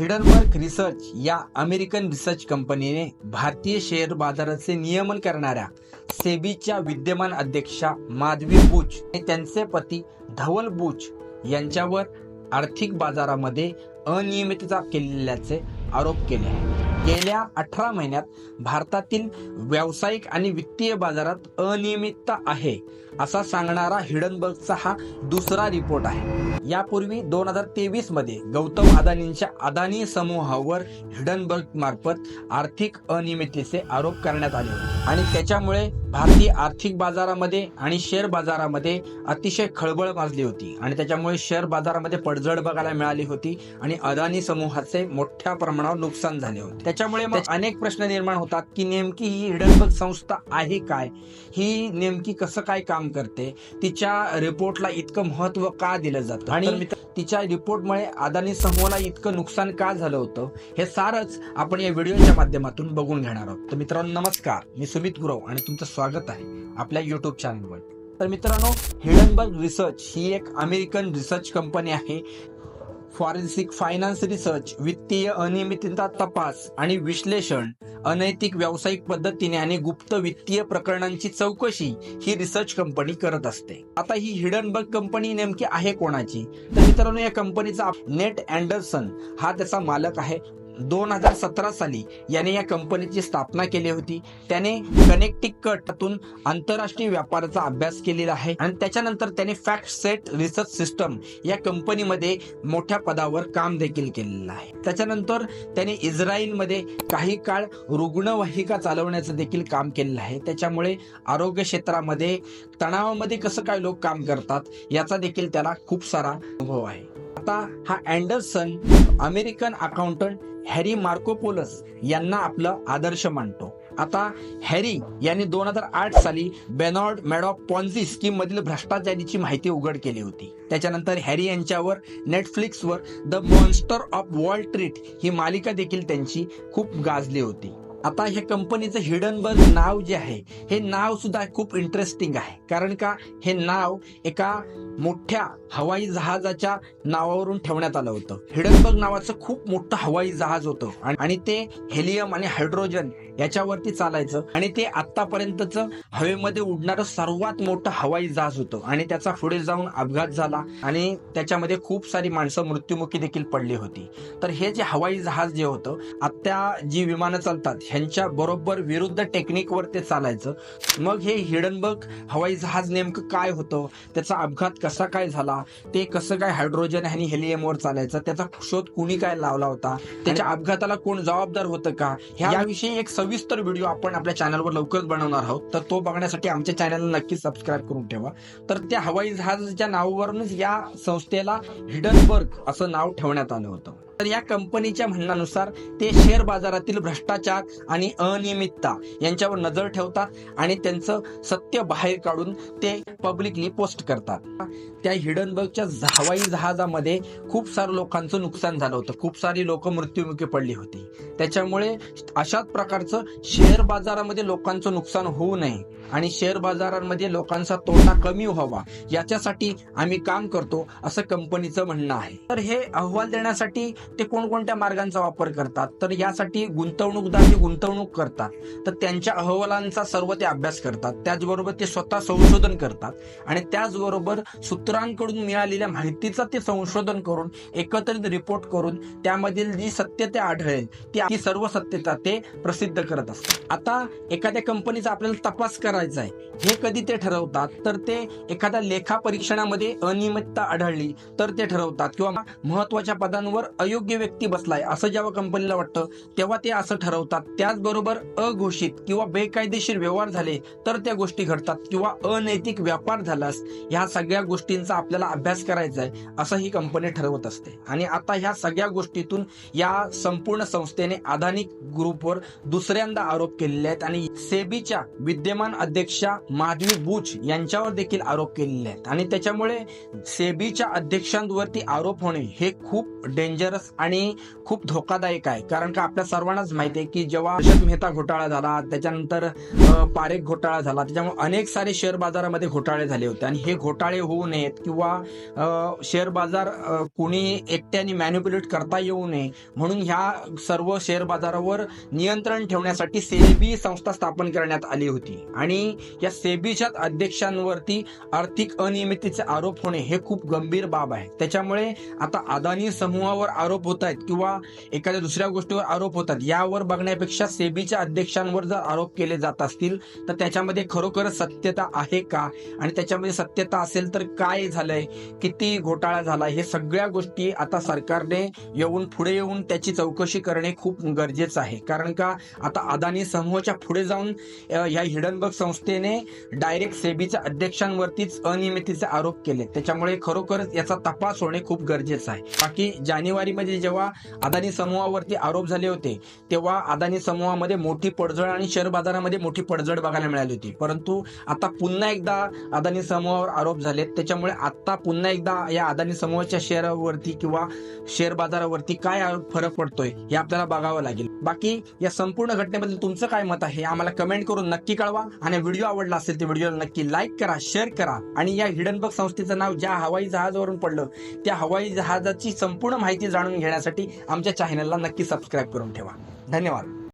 Hindenburg research या American research कंपनीने भारतीय शेअर बाजाराचे नियमन करणाऱ्या सेबीच्या विद्यमान अध्यक्षा माधवी बुच आणि त्यांचे पती धवल बुच यांच्यावर आर्थिक बाजारामध्ये अनियमितता केलेल्याचे आरोप केले आहेत. गेल्या अठरा महिन्यात भारतातील व्यावसायिक आणि वित्तीय बाजारात अनियमितता आहे असा सांगणारा हिडनबर्गचा हा दुसरा रिपोर्ट आहे. यापूर्वी दोन हजार तेवीसमध्ये गौतम अदानींच्या अदानी समूहावर हिडनबर्ग मार्फत आर्थिक अनियमिततेचे आरोप करण्यात आले होते. आणि त्याच्यामुळे भारतीय आर्थिक बाजारामध्ये आणि शेअर बाजारामध्ये अतिशय खळबळ माजली होती. आणि त्याच्यामुळे शेअर बाजारामध्ये पडझड बघायला मिळाली होती आणि अदानी समूहाचे मोठ्या प्रमाणावर नुकसान झाले होते. त्याच्यामुळे मग अनेक प्रश्न निर्माण होतात की नेमकी ही हिडनबर्ग संस्था आहे काय? ही नेमकी कसं काय काम करते? तिच्या रिपोर्टला इतकं महत्त्व का दिलं जातं? आणि तिच्या रिपोर्टमुळे अदानी समूहाला इतकं नुकसान का झालं होतं? हे सारच आपण या व्हिडिओच्या माध्यमातून बघून घेणार आहोत. तर मित्रांनो नमस्कार. मी सुमित गुरव आणि तुमचं स्वागत आहे आपल्या युट्यूब चॅनलवर तर मित्रांनो हिडनबर्ग रिसर्च ही एक अमेरिकन रिसर्च कंपनी आहे. फॉरेन्सिक फायनान्स रिसर्च वित्तीय अनियमितता तपास आणि विश्लेषण अनैतिक व्यावसायिक पद्धतीने आणि गुप्त वित्तीय प्रकरणांची चौकशी ही रिसर्च कंपनी करत असते. आता ही हिडनबर्ग कंपनी नेमकी आहे कोणाची? तर मित्रांनो या कंपनीचा नेट अँडरसन हा त्याचा मालक आहे. दोन हजार सतरा साली याने या कंपनीची स्थापना केली होती. त्याने कनेक्टिकटतून आंतरराष्ट्रीय व्यापाराचा अभ्यास केलेला आहे आणि त्याच्यानंतर त्याने फॅक्ट सेट रिसर्च सिस्टम या कंपनीमध्ये मोठ्या पदावर काम देखील केलेलं आहे. त्याच्यानंतर त्याने इस्रायलमध्ये काही काळ रुग्णवाहिका चालवण्याचं देखील काम केलेलं आहे. त्याच्यामुळे आरोग्य क्षेत्रामध्ये तणावामध्ये कसं काय लोक काम करतात याचा देखील त्याला खूप सारा अनुभव आहे. आता हा Anderson American accountant Harry Markopolos यांना आपलं आदर्श मानतो. आता हॅरी यांनी दोन हजार आठ साली बेनॉर्ड मॅडॉप पॉन्झी स्कीम मधील भ्रष्टाचारीची माहिती उघड केली होती. त्याच्यानंतर हॅरी यांच्यावर नेटफ्लिक्सवर the monster of wall street ही मालिका देखील त्यांची खूप गाजली होती. आता हे कंपनीचं हिडनबर्ग नाव जे आहे हे नाव सुद्धा खूप इंटरेस्टिंग आहे. कारण का हे नाव एका मोठ्या हवाई जहाजाच्या नावावरून ठेवण्यात आलं होतं. हिडनबर्ग नावाचं खूप मोठं हवाई जहाज होतं. आणि- आणि ते हेलियम आणि हायड्रोजन याच्यावरती चालायचं. आणि ते आतापर्यंतच हवेमध्ये उडणारं सर्वात मोठं हवाई जहाज होतं. आणि त्याचा पुढे जाऊन अपघात झाला. आणि त्याच्यामध्ये खूप सारी माणसं मृत्युमुखी देखील पडली होती. तर हे जे हवाई जहाज जे होतं आता जी विमानं चालतात ह्यांच्या बरोबर विरुद्ध टेक्निकवर ते चालायचं. मग हे हिडनबर्ग हवाई जहाज नेमकं काय होतं? त्याचा अपघात कसा काय झाला? ते कसं काय हायड्रोजन आणि हेलियमवर चालायचं? त्याचा शोध कुणी काय लावला होता? त्याच्या अपघाताला कोण जबाबदार होतं का? याविषयी एक सविस्तर व्हिडिओ आपण आपल्या चॅनलवर लवकरच बनवणार आहोत. तर तो बघण्यासाठी आमच्या चॅनलला नक्की सबस्क्राईब करून ठेवा. तर त्या हवाई जहाजाच्या नावावरूनच या संस्थेला हिडनबर्ग असं नाव ठेवण्यात आलं होतं. तर या कंपनीच्या म्हणण्यानुसार ते शेअर बाजारातील भ्रष्टाचार आणि अनियमितता यांच्यावर नजर ठेवतात आणि त्यांचं सत्य बाहेर काढून ते पब्लिकली पोस्ट करतात. त्या हिडनबर्गच्या हवाई जहाजामध्ये खूप साऱ्या लोकांचं नुकसान झालं होतं. खूप सारी लोक मृत्युमुखी पडली होती. त्याच्यामुळे अशाच प्रकारचं शेअर बाजारामध्ये लोकांचं नुकसान होऊ नये. आणि शेअर बाजारांमध्ये लोकांचा तोटा कमी व्हावा याच्यासाठी आम्ही काम करतो असं कंपनीचं म्हणणं आहे. तर हे अहवाल देण्यासाठी ते कोणकोणत्या मार्गांचा वापर करतात? तर यासाठी गुंतवणूकदार जे गुंतवणूक करतात. तर त्यांच्या अहवालांचा सर्व ते अभ्यास करतात. त्याचबरोबर ते स्वतः संशोधन करतात. आणि त्याचबरोबर सूत्रांकडून मिळालेल्या माहितीचं ते संशोधन करून एकत्रित रिपोर्ट करून त्यामधील जी सत्यता आढळेल ती सर्व सत्यता ते प्रसिद्ध करत असतात. आता एखाद्या कंपनीचा आपल्याला तपास करा करायचा आहे. हे कधी ते ठरवतात? तर ते एखाद्या लेखा परीक्षणामध्ये अनियमितता आढळली तर ते ठरवतात. किंवा महत्त्वाच्या पदांवर अयोग्य व्यक्ती बसलाय असं जेव्हा कंपनीला वाटतं तेव्हा ते असं ठरवतात. त्याचबरोबर अघोषित किंवा बेकायदेशीर व्यवहार झाले तर त्या गोष्टी घडतात. किंवा अनैतिक व्यापार झालास ह्या सगळ्या गोष्टींचा आपल्याला अभ्यास करायचा आहे असं ही कंपनी ठरवत असते. आणि आता ह्या सगळ्या गोष्टीतून या संपूर्ण संस्थेने अदानी ग्रुपवर दुसऱ्यांदा आरोप केलेले आहेत. आणि सेबीच्या विद्यमान अध्यक्षा माधवी बुच यांच्यावर देखील आरोप केलेले आहेत. आणि त्याच्यामुळे सेबीच्या अध्यक्षांवरती आरोप होणे हे खूप डेंजरस आणि खूप धोकादायक आहे. कारण का आपल्या सर्वांनाच माहिती आहे की जेव्हा हर्षद मेहता घोटाळा झाला त्याच्यानंतर पारेख घोटाळा झाला त्याच्यामुळे अनेक सारे शेअर बाजारामध्ये घोटाळे झाले होते. आणि हे घोटाळे होऊ नयेत किंवा शेअर बाजार कुणी कोणी एकट्याने मॅन्युप्युलेट करता येऊ नये म्हणून ह्या सर्व शेअर बाजारावर नियंत्रण ठेवण्यासाठी सेबी संस्था स्थापन करण्यात आली होती. आणि या सेबीच्या अध्यक्षांवरती आर्थिक अनियमिततेचे आरोप होणे हे खूप गंभीर बाब आहे. त्याच्यामुळे आता अदानी समूहावर आरोप होत आहेत किंवा एखाद्या दुसऱ्या गोष्टीवर आरोप होतात यावर बघण्यापेक्षा सेबीच्या अध्यक्षांवर जर आरोप केले जात असतील तर त्याच्यामध्ये खरोखर सत्यता आहे का? आणि त्याच्यामध्ये सत्यता असेल तर काय झालंय? किती घोटाळा झाला हे सगळ्या गोष्टी आता सरकारने येऊन पुढे येऊन त्याची चौकशी करणे खूप गरजेचं आहे. कारण का आता अदानी समूहाच्या पुढे जाऊन या हिडनबर्ग संस्थेने डायरेक्ट सेबीच्या अध्यक्षांवरतीच अनियमिततेचे आरोप केले. त्याच्यामुळे खरोखरच याचा तपास होणे खूप गरजेचं आहे. बाकी जानेवारीमध्ये जेव्हा अदानी समूहावरती आरोप झाले होते तेव्हा अदानी समूहामध्ये मोठी पडझड आणि शेअर बाजारामध्ये मोठी पडझड बघायला मिळाली होती. परंतु आता पुन्हा एकदा अदानी समूहावर आरोप झालेत. त्याच्यामुळे आता पुन्हा एकदा या अदानी समूहाच्या शेअरवरती किंवा शेअर बाजारावरती काय फरक पडतोय हे आपल्याला बघावं लागेल. बाकी या संपूर्ण घटनेबद्दल तुमचं काय मत आहे आम्हाला कमेंट करून नक्की कळवा आणि व्हिडिओ आवडला असेल तर व्हिडिओला नक्की लाईक करा शेअर करा. आणि या हिडनबर्ग संस्थेचं नाव ज्या हवाई जहाजावरून पडलं त्या हवाई जहाजाची संपूर्ण माहिती जाणून घेण्यासाठी आमच्या चॅनलला नक्की सबस्क्राईब करून ठेवा. धन्यवाद.